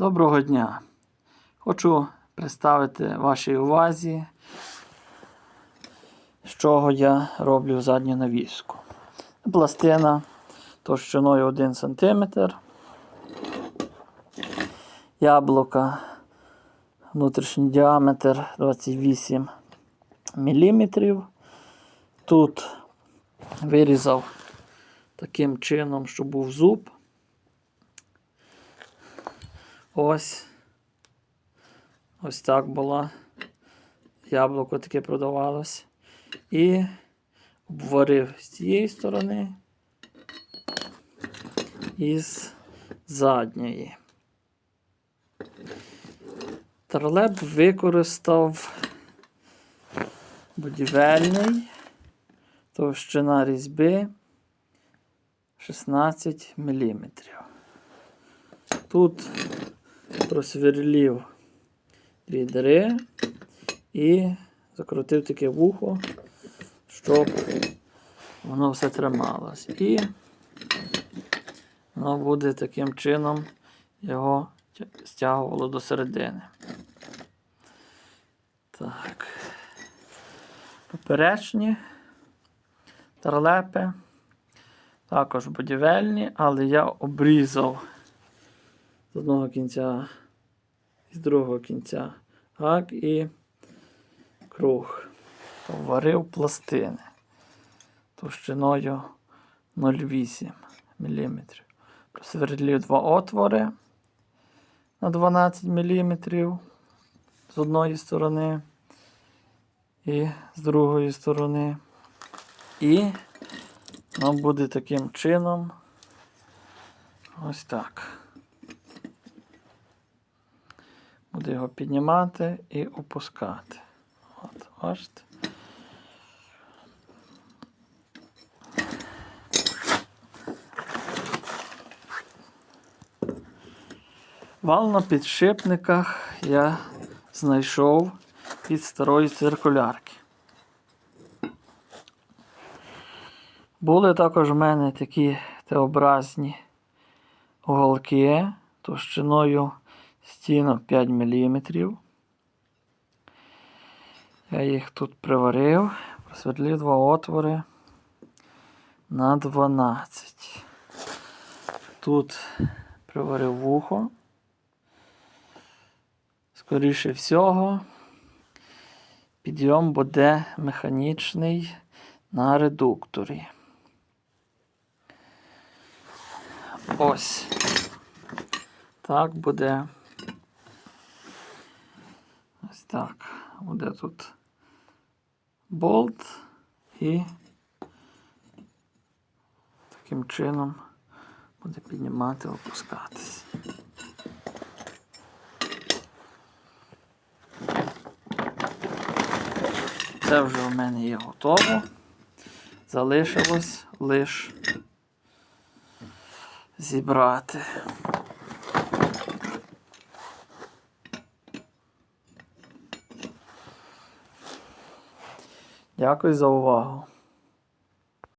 Доброго дня! Хочу представити вашій увазі, з чого я роблю задню навіску. Пластина товщиною 1 см. Яблука, внутрішній діаметр 28 мм. Тут вирізав таким чином, щоб був зуб. Ось. Ось так було. Яблуко таке продавалось. І обварив з цієї сторони і з задньої. Тарлеп використав будівельний товщина різьби 16 мм. Тут просверлів дві дири і закрутив таке вухо, щоб воно все трималось. І воно буде таким чином його стягувало до середини. Так. Поперечні тарлепи. Також будівельні, але я обрізав з одного кінця і з другого кінця гак і круг. Варив пластини товщиною 0,8 мм. Просверлив два отвори на 12 мм з одної сторони і з другої сторони. І воно буде таким чином. Ось так. Буду його піднімати і опускати. От, бачите? Вал на підшипниках я знайшов від старої циркулярки. Були також в мене такі Т-образні уголки товщиною стінок 5 мм. Я їх тут приварив, просверлив два отвори на 12. Тут приварив вухо. Скоріше всього, підйом буде механічний на редукторі. Ось. Так буде. Так. Буде тут болт і таким чином буде піднімати, опускатись. Це вже у мене є готово. Залишилось лише зібрати. Дякую за увагу.